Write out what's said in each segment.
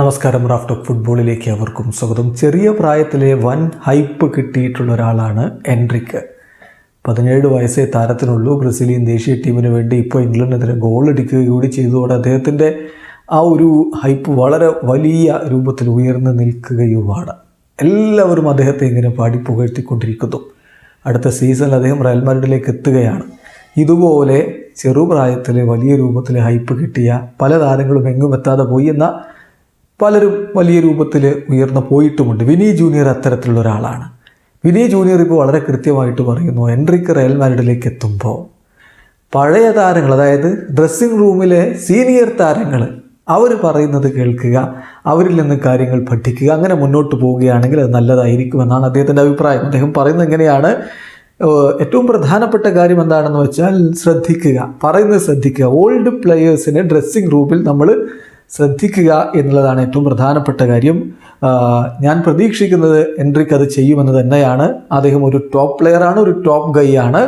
നമസ്കാരം raft of ഫുട്ബോളിലേക്ക് അവർക്കും സ്വാഗതം. ചെറിയ പ്രായത്തിലെ വൻ ഹൈപ്പ് കിട്ടിയിട്ടുള്ള ഒരാളാണ് എൻട്രിക്ക് പതിനേഴ് വയസ്സേ താരത്തിനുള്ളൂ. ബ്രസീലിയൻ ദേശീയ ടീമിന് വേണ്ടി ഇപ്പോൾ ഇംഗ്ലണ്ടിനെതിരെ ഗോൾ അടിക്കുക കൂടി ചെയ്തതോടെ അദ്ദേഹത്തിന്റെ ആ ഒരു ഹൈപ്പ് വളരെ വലിയ രൂപത്തിൽ ഉയർന്നു നിൽക്കുകയുമാണ്. എല്ലാവരും അദ്ദേഹത്തെ ഇങ്ങനെ പാടി പുകഴ്ത്തിക്കൊണ്ടിരിക്കുന്നു. അടുത്ത സീസണിൽ അദ്ദേഹം റയൽ മാഡ്രിഡിലേക്ക് എത്തുകയാണ്. ഇതുപോലെ ചെറുപ്രായത്തിലെ വലിയ രൂപത്തിലെ ഹൈപ്പ് കിട്ടിയ പല താരങ്ങളും എങ്ങും എത്താതെ പോയി. എന്ന പലരും വലിയ രൂപത്തിൽ ഉയർന്നു പോയിട്ടുമുണ്ട്. വിനി ജൂനിയർ അത്തരത്തിലുള്ള ഒരാളാണ്. വിനി ജൂനിയർ ഇപ്പോൾ വളരെ കൃത്യമായിട്ട് പറയുന്നു എൻട്രിക്ക് റയൽ മാരിഡിലേക്ക് എത്തുമ്പോൾ പഴയ താരങ്ങൾ അതായത് ഡ്രസ്സിംഗ് റൂമിലെ സീനിയർ താരങ്ങൾ അവർ പറയുന്നത് കേൾക്കുക അവരിൽ നിന്ന് കാര്യങ്ങൾ പഠിക്കുക അങ്ങനെ മുന്നോട്ട് പോവുകയാണെങ്കിൽ അത് നല്ലതായിരിക്കും എന്നാണ് അദ്ദേഹത്തിന്റെ അഭിപ്രായം. അദ്ദേഹം പറയുന്നത് എങ്ങനെയാണ് ഏറ്റവും പ്രധാനപ്പെട്ട കാര്യം എന്താണെന്ന് വെച്ചാൽ ശ്രദ്ധിക്കുക പറയുന്നത് ശ്രദ്ധിക്കുക. ഓൾഡ് പ്ലെയേഴ്സിനെ ഡ്രസ്സിംഗ് റൂമിൽ നമ്മൾ ശ്രദ്ധിക്കുക എന്നുള്ളതാണ് ഏറ്റവും പ്രധാനപ്പെട്ട കാര്യം. ഞാൻ പ്രതീക്ഷിക്കുന്നത് എൻട്രിക്ക് അത് ചെയ്യുമെന്ന് തന്നെയാണ്. അദ്ദേഹം ഒരു ടോപ്പ് പ്ലെയറാണ് ഒരു ടോപ്പ് ഗൈ ആണ്.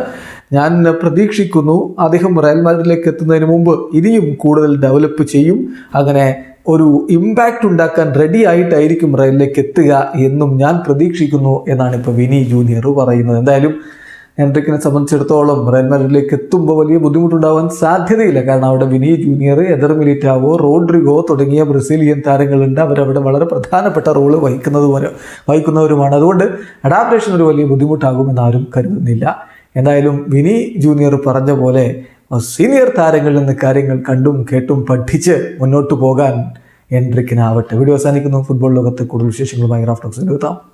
ഞാൻ പ്രതീക്ഷിക്കുന്നു അദ്ദേഹം റയൽ മാഡ്രിഡിലേക്ക് എത്തുന്നതിന് മുമ്പ് ഇനിയും കൂടുതൽ ഡെവലപ്പ് ചെയ്യും. അങ്ങനെ ഒരു ഇമ്പാക്റ്റ് ഉണ്ടാക്കാൻ റെഡി ആയിട്ടായിരിക്കും റയലിലേക്ക് എത്തുക എന്നും ഞാൻ പ്രതീക്ഷിക്കുന്നു എന്നാണ് ഇപ്പോൾ വിനി ജൂനിയർ പറയുന്നത്. എന്തായാലും എൻട്രിക്കിനെ സംബന്ധിച്ചിടത്തോളം റയൽ മാഡ്രിഡിലേക്ക് എത്തുമ്പോൾ വലിയ ബുദ്ധിമുട്ടുണ്ടാവാൻ സാധ്യതയില്ല. കാരണം അവിടെ Vini Junior Eder Militao Rodrigo തുടങ്ങിയ ബ്രസീലിയൻ താരങ്ങളുണ്ട്. അവരവിടെ വളരെ പ്രധാനപ്പെട്ട റോൾ വഹിക്കുന്നത് വഹിക്കുന്നവരുമാണ്. അതുകൊണ്ട് അഡാപ്റ്റേഷൻ ഒരു വലിയ ബുദ്ധിമുട്ടാകുമെന്നാരും കരുതുന്നില്ല. എന്തായാലും വിനി ജൂനിയർ പറഞ്ഞ പോലെ സീനിയർ താരങ്ങളിൽ നിന്ന് കാര്യങ്ങൾ കണ്ടും കേട്ടും പഠിച്ച് മുന്നോട്ട് പോകാൻ എൻട്രിക്കിനാവട്ടെ വീഡിയോ അവസാനിക്കുന്നു. ഫുട്ബോൾ ലോകത്തെ കൂടുതൽ വിശേഷങ്ങളുമായി റാഫ്റ്റോക്സിൽ എത്താം.